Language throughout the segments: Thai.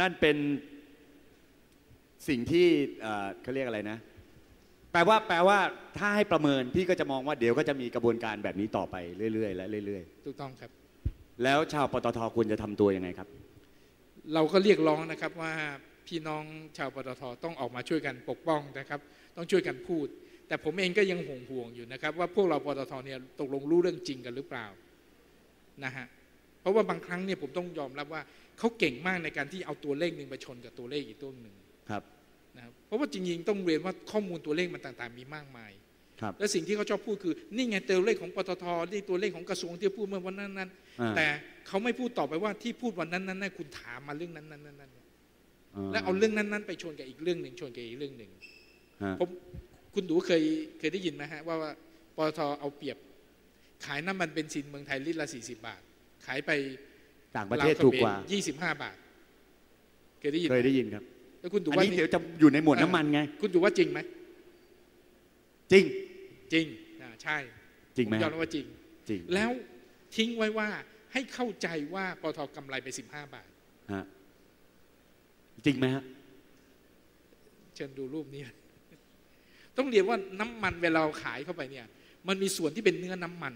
นั่นเป็นสิ่งที่เอ่อเขาเรียกอะไรนะ แปลว่าแปลว่าถ้าให้ประเมินพี่ก็จะมองว่าเดี๋ยวก็จะมีกระบวนการแบบนี้ต่อไปเรื่อยๆและเรื่อยถูกต้องครับๆแล้วชาวปตทควรจะทำตัวยังไงครับ เราก็เรียกร้องนะครับว่าพี่น้องชาวปตทต้องออกมาช่วยกันปกป้องนะครับ ต้องช่วยกันพูด แต่ผมเองก็ยังห่วงห่วงๆอยู่นะครับ ว่าพวกเราปตทเนี่ยตกลงรู้เรื่องจริงกันหรือเปล่านะฮะเพ ราะว่าบางครั้งเนี่ยผมต้องยอมรับว่าเขาเก่งมากในการที่เอาตัวเลขหนึ่งไปชนกับตัวเลขอีกตัวหนึ่งครับนะครับเพราะว่าจริงๆต้องเรียนว่าข้อมูลตัวเลขมันต่างๆ มีมากมายครับและสิ่งที่เขาชอบพูดคือนี่ไงตัวเลขของปตทนี่ตัวเลขของกระทรวงที่พูดเมื่อวันนั้นนั้นอ่าแต่เขาไม่พูดต่อไปว่าที่พูดวันนั้นนั้นนะคุณถามมาเรื่องนั้นนั้นนั้นนั้นอ่าแล้วเอาเรื่องนั้นนั้นไปชนกับอีกเรื่องหนึ่งชนกับอีกเรื่องหนึ่งฮะผมคุณดูเคยเคยได้ยินไหมฮะว่าว่าปตทเอาเปรียบขายน้ำมันเบนซินเมืองไทยลิตรละ40บาท ขายไปต่างประเทศถูกกว่ายี่สิบห้าบาท เคยได้ยินไหเคมยได้ยินครับ แล้วคุณดูอันว่านี้เดี๋ยวจะอยู่ในหมวดน้ำมันไง คุณดูว่าจริงไหม จริง จริงอ่าใช่ จริงไหมผมยอฮะมรับว่าจริง จริง แล้วทิ้งไว้ว่าให้เข้าใจว่าปตทกำไรไป 15 บาท ฮะ จริงไหมฮะ เชิญดูรูปนี้ ต้องเรียนว่าน้ำมันเวลาเราขายเข้าไปเนี่ย มันมีส่วนที่เป็นเนื้อน้ำมัน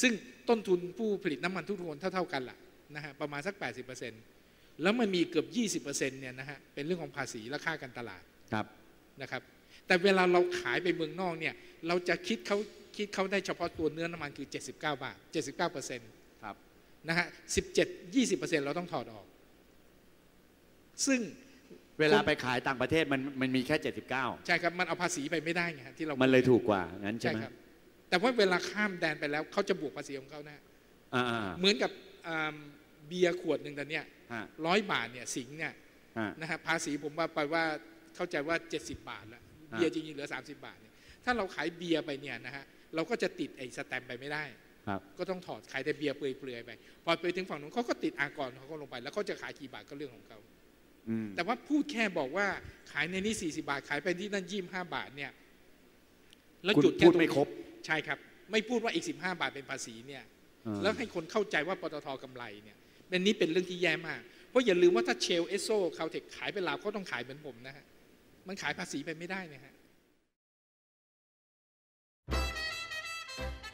ซึ่งต้นทุนผู้ผลิตน้ำมันทุกคนเท่าๆกันล่ะนะฮะประมาณสัก 80%แล้วมันมีเกือบ 20%เนี่ยนะฮะเป็นเรื่องของภาษีและค่าการตลาดครับนะครับแต่เวลาเราขายไปเมืองนอกเนี่ยเราจะคิดเขาคิดเขาได้เฉพาะตัวเนื้อน้ำมันคือ 79 บาท 79%ครับนะฮะ17 20%เราต้องถอดออก ซึ่งเวลาไปขายต่างประเทศมันมันมีแค่ 79 ใช่ครับ มันเอาภาษีไปไม่ได้ไงฮะที่เรา มันเลยถูกกว่างั้นใช่ใช่ไหมครับ แต่ว่าเวลาข้ามแดนไปแล้วเขาจะบวกภาษีของเขานะอ่าเหมือนกับอ่าเบียร์ขวดหนึ่งแต่เนี่ยๆฮะร้อยบาทเนี่ยสิงห์เนี่ยฮะนะฮะภาษีผมว่าไปว่าเข้าใจว่า 70 บาทแล้วอ่าเบียร์จริงๆเหลือ 30 บาทเนี่ยถ้าเราขายเบียร์ไปเนี่ยนะฮะเราก็จะติดไอ้สแตมป์ไปไม่ได้ครับก็ต้องถอดขายแต่เบียร์เปลือยๆไป พอไปถึงฝั่งนู้นเขาก็ติดอากรของเขาลงไป แล้วเขาจะขายกี่บาทก็เรื่องของเขาอืมแต่ว่าพูดแค่บอกว่าขายในนี้40 บาทขายไปที่นั่น25บาทเนี่ยแล้วคุณจุดแค่พูดตงไม่นี้ครบ ใช่ครับ ไม่พูดว่าอีก 15 บาทเป็นภาษีเนี่ยอ่าแล้วให้คนเข้าใจว่าปตทกำไรเนี่ยเป็นนี้เป็นเรื่องที่แย่มาก เพราะอย่าลืมว่าถ้าเชลเอสโซคาเทคขายเป็นลาวเขาต้องขายเหมือนผมนะฮะมันขายภาษีไปไม่ได้นะฮะ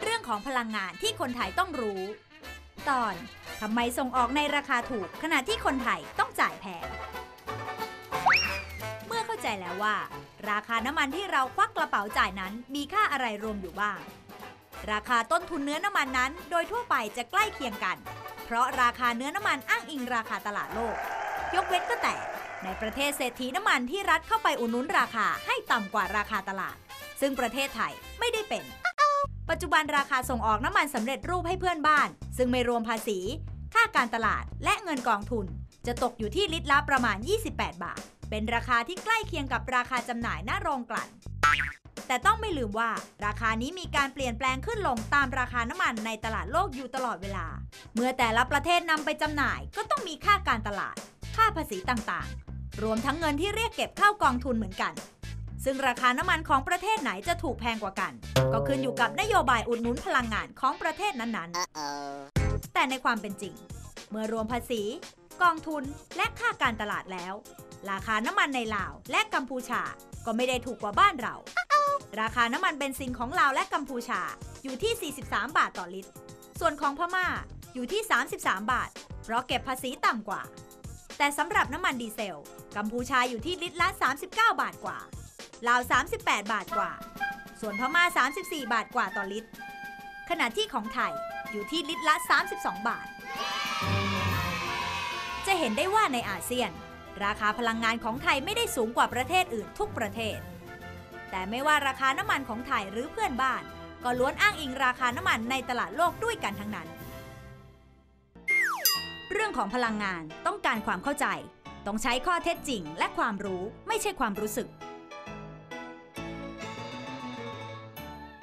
เรื่องของพลังงานที่คนไทยต้องรู้ ตอนทำไมส่งออกในราคาถูกขณะที่คนไทยต้องจ่ายแพงเมื่อเข้า ใจแล้วว่า ราคาน้ำมันที่เราควักกระเป๋าจ่ายนั้นมีค่าอะไรรวมอยู่บ้าง ราคาต้นทุนเนื้อน้ำมันนั้น โดยทั่วไปจะใกล้เคียงกัน เพราะราคาเนื้อน้ำมันอ้างอิงราคาตลาดโลก ยกเว้นก็แต่ ในประเทศเศรษฐีน้ำมันที่รัฐเข้าไปอุดหนุนราคาให้ต่ำกว่าราคาตลาด ซึ่งประเทศไทยไม่ได้เป็น ปัจจุบันราคาส่งออกน้ำมันสำเร็จรูปให้เพื่อนบ้าน ซึ่งไม่รวมภาษี ค่าการตลาดและเงินกองทุน จะตกอยู่ที่ลิตรละประมาณ 28 บาท เป็นราคาที่ใกล้เคียงกับราคาจำหน่ายหน้าโรงกลั่น แต่ต้องไม่ลืมว่าราคานี้มีการเปลี่ยนแปลงขึ้นลงตามราคาน้ำมันในตลาดโลกอยู่ตลอดเวลา เมื่อแต่ละประเทศนำไปจำหน่ายก็ต้องมีค่าการตลาด ค่าภาษีต่างๆ รวมทั้งเงินที่เรียกเก็บเข้ากองทุนเหมือนกัน ซึ่งราคาน้ำมันของประเทศไหนจะถูกแพงกว่ากัน ก็ขึ้นอยู่กับนโยบายอุดหนุนพลังงานของประเทศนั้นๆ แต่ในความเป็นจริง เมื่อรวมภาษี กองทุนและค่าการตลาดแล้ว ราคาน้ำมันในลาวและกัมพูชา ก็ไม่ได้ถูกกว่าบ้านเรา ราคาน้ำมันเบนซินของลาวและกัมพูชาอยู่ที่ 43 บาทต่อลิตร ส่วนของพม่าอยู่ที่ 33 บาท เพราะเก็บภาษีต่ำกว่า แต่สำหรับน้ำมันดีเซล กัมพูชาอยู่ที่ลิตรละ 39 บาทกว่า ลาว 38 บาทกว่า ส่วนพม่า 34 บาทกว่าต่อลิตร ขณะที่ของไทยอยู่ที่ลิตรละ 32 บาท จะเห็นได้ว่าในอาเซียน ราคาพลังงานของไทยไม่ได้สูงกว่าประเทศอื่นทุกประเทศ แต่ไม่ว่าราคาน้ำมันของไทยหรือเพื่อนบ้าน ก็ล้วนอ้างอิงราคาน้ำมันในตลาดโลกด้วยกันทั้งนั้น เรื่องของพลังงานต้องการความเข้าใจ ต้องใช้ข้อเท็จจริงและความรู้ไม่ใช่ความรู้สึก